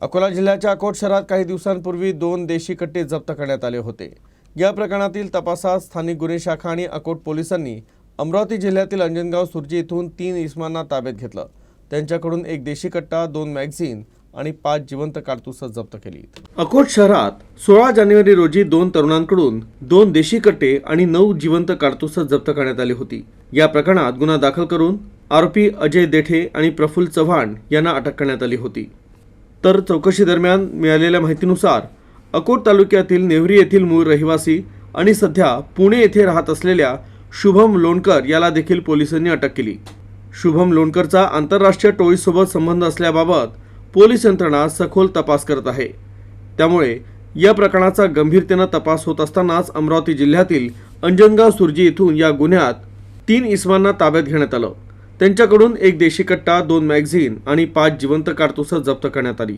अकोला जिल्ह्याच्या अकोट शहरात काही दिवसांपूर्वी दोन देशी कट्टे जप्त करण्यात आले होते. या प्रकरणातील तपासात स्थानिक गुन्हे शाखा आणि अकोट पोलिसांनी अमरावती जिल्ह्यातील अंजनगाव सुर्जी येथून तीन इस्मांना ताब्यात घेतलं. त्यांच्याकडून एक देशी कट्टा दोन मॅगझिन आणि पाच जिवंत काडतुसं जप्त केली. अकोट शहरात सोळा जानेवारी रोजी दोन तरुणांकडून दोन देशी कट्टे आणि नऊ जिवंत काडतुसं जप्त करण्यात आली होती. या प्रकरणात गुन्हा दाखल करून आरोपी अजय देठे आणि प्रफुल्ल चव्हाण यांना अटक करण्यात आली होती. तर चौकशी दरम्यान मिळालेल्या माहितीनुसार अकोट तालुक्यातील नेवरी येथील मूळ रहिवासी आणि सध्या पुणे येथे राहत असलेल्या शुभम लोणकर याला देखील पोलिसांनी अटक केली. शुभम लोणकरचा आंतरराष्ट्रीय टोळीसोबत संबंध असल्याबाबत पोलीस यंत्रणा सखोल तपास करत आहे. त्यामुळे या प्रकरणाचा गंभीरतेनं तपास होत असतानाच अमरावती जिल्ह्यातील अंजनगाव सुरजी येथून या गुन्ह्यात तीन इसमांना ताब्यात घेण्यात आलं. त्यांच्याकडून एक देशी कट्टा दोन मॅगझिन आणि पाच जिवंत कारतुसं जप्त करण्यात आली.